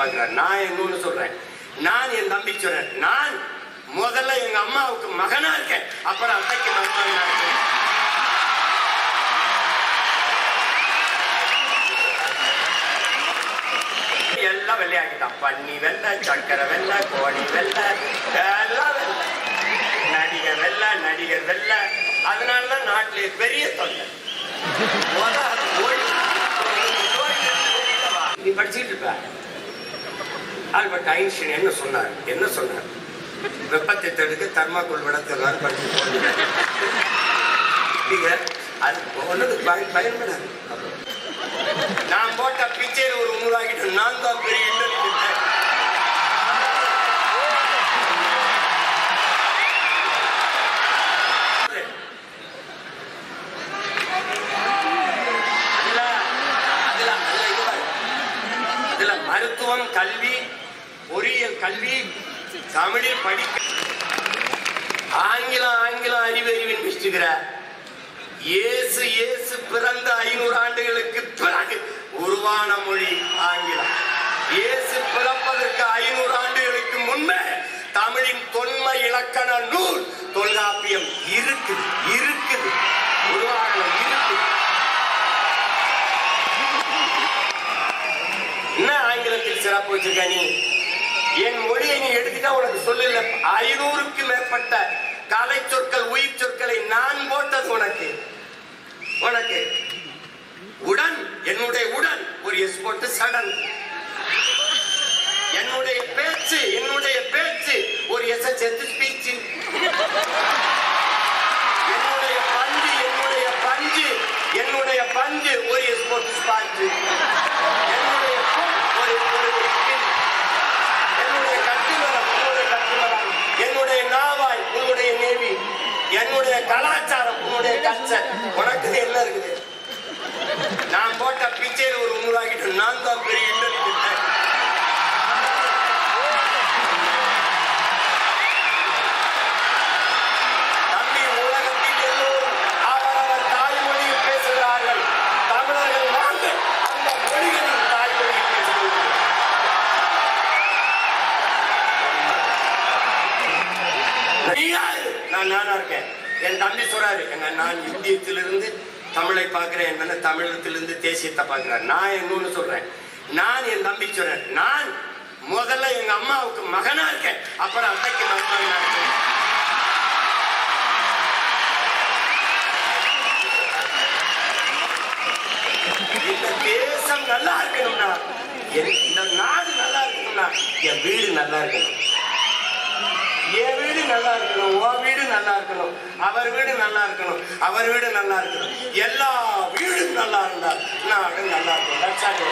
பாக்குறாரு நான் எங்கன்னு சொல்றேன் நான் என் தம்பி சொல்றேன் நான் முதல்ல எங்க அம்மாவுக்கு மகனா இருக்கேன் அப்புறம் அத்தைக்கு மருமகனா இருக்கேன் எல்லாம் வெள்ளையாக்கிட்டான் பன்னி வெள்ளை சக்கரை வெள்ளை கோழி வெள்ளை எல்லாம் வெள்ளை நடிகர் வெள்ளை நடிகர் வெள்ளை அதனாலதான் நாட்டிலே பெரிய தொல்லை நீ படிச்சுட்டு இருப்ப ஆல்பர்ட் ஐன்ஸ்டீன் என்ன சொன்னார்? என்ன சொன்னார்? வெப்பத்தை தடுக்க தர்மாக்குள் விடத்தெல்லாம் படிச்சு நீங்க அது ஒன்னது பயன் பயன்படாது. நான் போட்ட பிச்சையில் ஒரு உருவாக்கிட்டு நான் தான் பெரிய இன்டெலிஜென்ட் மருத்துவம் கல்வி பொறியியல் கல்வி தமிழில் படிக்க ஆங்கிலம் ஆங்கிலம் அறிவறிவின் பிடிச்சுக்கிற இயேசு இயேசு பிறந்த ஐநூறு ஆண்டுகளுக்கு பிறகு உருவான மொழி ஆங்கிலம். இயேசு பிறப்பதற்கு ஐநூறு ஆண்டுகளுக்கு முன்பே தமிழின் தொன்மை இலக்கண நூல் தொல்காப்பியம் இருக்குது இருக்குது. உருவாகல இருக்குது. என்ன ஆங்கிலத்தில் சிறப்பு வச்சிருக்க நீ? என் மொழியை நீ எடுத்துட்டா உனக்கு சொல்லல ஐநூறுக்கு மேற்பட்ட கலை சொற்கள் உயிர் சொற்களை நான் போட்டது உனக்கு. உனக்கு. உடன் என்னுடைய உடன். ஒரு எஸ் போட்டு சடன் என்னுடைய பேச்சு என்னுடைய பேச்சு. ஒரு எஸ் சேர்த்து ஸ்பீச் என்னுடைய பஞ்சு என்னுடைய பஞ்சு. என்னுடைய பஞ்சு. ஒரு எஸ் போட்டு ஸ்பாஞ்சு என்னுடைய பொன் ஒரு ஒரு skin. என்னுடைய கட்டுமரம் உன்னுடைய கட்டுமரம் என்னுடைய நாவாய் உன்னுடைய நேவி என்னுடைய கலாச்சாரம் உன்னுடைய கல்ச்சர் உனக்கு என்ன இருக்குது? நான் போட்ட பிச்சையில் ஒரு உருவாக்கிட்டு நான் தான் பெரிய நான் நானா இருக்கேன். என் தம்பி சொல்றாரு எங்க நான் இந்தியத்திலிருந்து தமிழை பார்க்கிறேன் என் அண்ணன் தேசியத்தை பார்க்கிறேன் நான் என்னன்னு சொல்றேன். நான் என் தம்பி சொல்றேன் நான் முதல்ல எங்க அம்மாவுக்கு மகனா இருக்கேன். அப்புறம் அத்தைக்கு மகனா இருக்கேன். இந்த தேசம் நல்லா இருக்கணும்னா என் இந்த நாடு நல்லா இருக்கணும்னா என் வீடு நல்லா இருக்கணும். என் வீடு நல்லா இருக்கணும் உன் வீடு நல்லா இருக்கணும் அவர் வீடு நல்லா இருக்கணும் அவர் வீடு நல்லா இருக்கணும். எல்லா வீடும் நல்லா இருந்தால் நாடு நல்லா இருக்கும் லட்சாதி